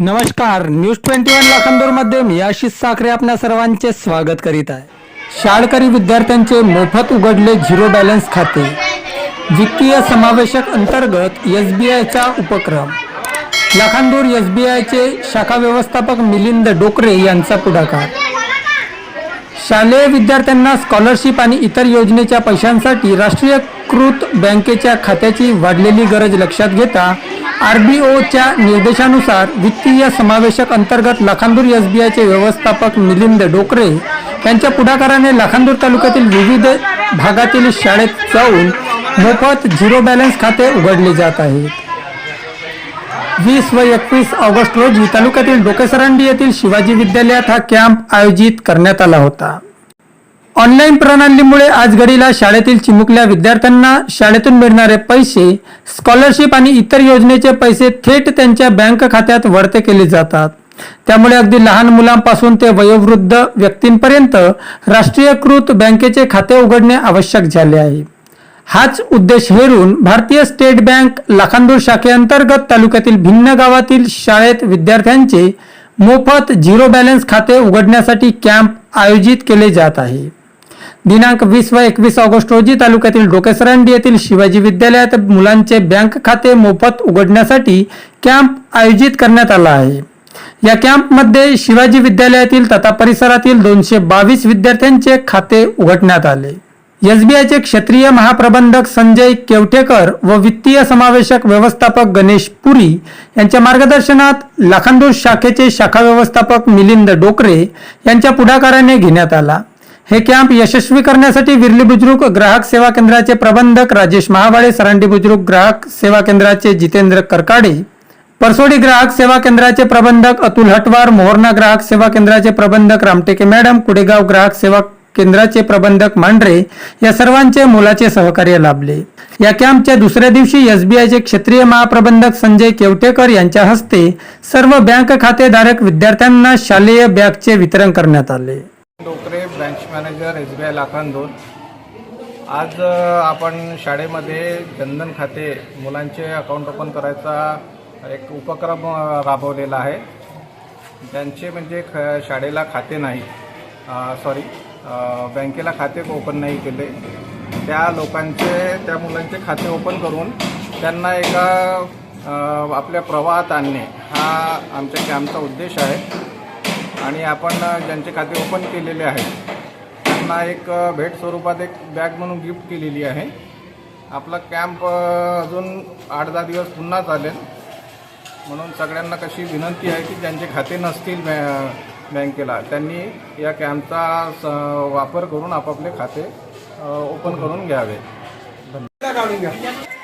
नमस्कार news twenty one लाखांदूरमध्ये मी आशिष साखरे आपल्या सर्वांचे स्वागत करीत आहे. शाळकरी विद्यार्थ्यांचे मोफत उघडले झिरो बॅलन्स खाते. वित्तीय समावेशक अंतर्गत एस बी आयचा उपक्रम. लाखांदूर एस बी आयचे शाखा व्यवस्थापक मिलिंद डोकरे यांचा पुढाकार. शालेय विद्यार्थ्यांना स्कॉलरशिप आणि इतर योजनेच्या पैशांसाठी राष्ट्रीयकृत बँकेच्या खात्याची वाढलेली गरज लक्षात घेता आर बी ओच्या निर्देशानुसार वित्तीय समावेशक अंतर्गत लाखांदूर एस बी आयचे व्यवस्थापक मिलिंद डोकरे यांच्या पुढाकाराने लाखांदूर तालुक्यातील विविध भागातील शाळेत जाऊन मोफत झिरो बॅलन्स खाते उघडले जात आहेत. वीस व एकवीस ऑगस्ट रोजी तालुक्यातील डोकेसरांडी येथील शिवाजी विद्यालयात हा कॅम्प आयोजित करण्यात आला होता. ऑनलाईन प्रणालीमुळे आज घडीला शाळेतील चिमुकल्या विद्यार्थ्यांना शाळेतून मिळणारे पैसे स्कॉलरशिप आणि इतर योजनेचे पैसे थेट त्यांच्या बँक खात्यात वरते केले जातात. त्यामुळे अगदी लहान मुलांपासून ते वयोवृद्ध व्यक्तींपर्यंत राष्ट्रीयकृत बँकेचे खाते उघडणे आवश्यक झाले आहे. हाच उद्देश हेरून भारतीय स्टेट बँक लाखांदूर शाखेअंतर्गत तालुक्यातील भिन्न गावातील शाळेत विद्यार्थ्यांचे मोफत झिरो बॅलन्स खाते उघडण्यासाठी कॅम्प आयोजित केले जात आहे. दिनांक वीस व एकवीस ऑगस्ट रोजी तालुक्यातील डोकेसरांडी येथील शिवाजी विद्यालयात मुलांचे बँक खाते मोफत उघडण्यासाठी कॅम्प आयोजित करण्यात आला आहे. या कॅम्पमध्ये शिवाजी विद्यालयातील तथा परिसरातील दोनशे बावीस विद्यार्थ्यांचे खाते उघडण्यात आले. एसबीआयचे क्षेत्रीय महाप्रबंधक संजय केवटेकर व वित्तीय समावेशक व्यवस्थापक गणेश पुरी यांच्या मार्गदर्शनात लाखांदूर शाखेचे शाखा व्यवस्थापक मिलिंद डोकरे यांच्या पुढाकाराने घेण्यात आला. हे कॅम्प यशस्वी करण्यासाठी विरली बुजुर्ग ग्राहक सेवा केंद्राचे प्रबंधक राजेश महाबाळे सरांडी बुजुर्ग ग्राहक सेवा केंद्राचे जितेंद्र करकाडे परसोडी ग्राहक सेवा केंद्राचे प्रबंधक अतुल हटवार मोहरणा ग्राहक सेवा केंद्राचे प्रबंधक रामटेके मॅडम कुडेगाव ग्राहक सेवा केंद्राचे प्रबंधक मांढरे या सर्वांचे मोलाचे सहकार्य लाभले. या कॅम्पच्या दुसऱ्या दिवशी एसबीआयचे क्षेत्रीय महाप्रबंधक संजय केवटेकर यांच्या हस्ते सर्व बँक खातेधारक विद्यार्थ्यांना शालेय बॅगचे वितरण करण्यात आले. Dokare branch manager S B I लाखांदोन आज आपण शाळेमध्ये जनधन खाते मुलांचे अकाउंट ओपन करायचा एक उपक्रम राबवलेला आहे. ज्यांचे म्हणजे ख शाळेला खाते नाही. सॉरी बँकेला खाते ओपन नाही केले. त्या लोकांचे त्या मुलांचे खाते ओपन करून त्यांना एका आपल्या प्रवाहात आणणे हा आमच्या कॅम्पचा उद्देश आहे. आणि आपण ज्यांचे खाते ओपन केलेले आहेत त्यांना एक भेट स्वरूपात एक बॅग म्हणून गिफ्ट केलेली आहे. आपला कॅम्प अजून आठ दहा दिवस पुन्हा चालेल. म्हणून सगळ्यांना कशी विनंती आहे की ज्यांचे खाते नसतील बँकेला त्यांनी या कॅम्पचा स वापर करून आपापले खाते ओपन करून घ्यावे. धन्यवाद.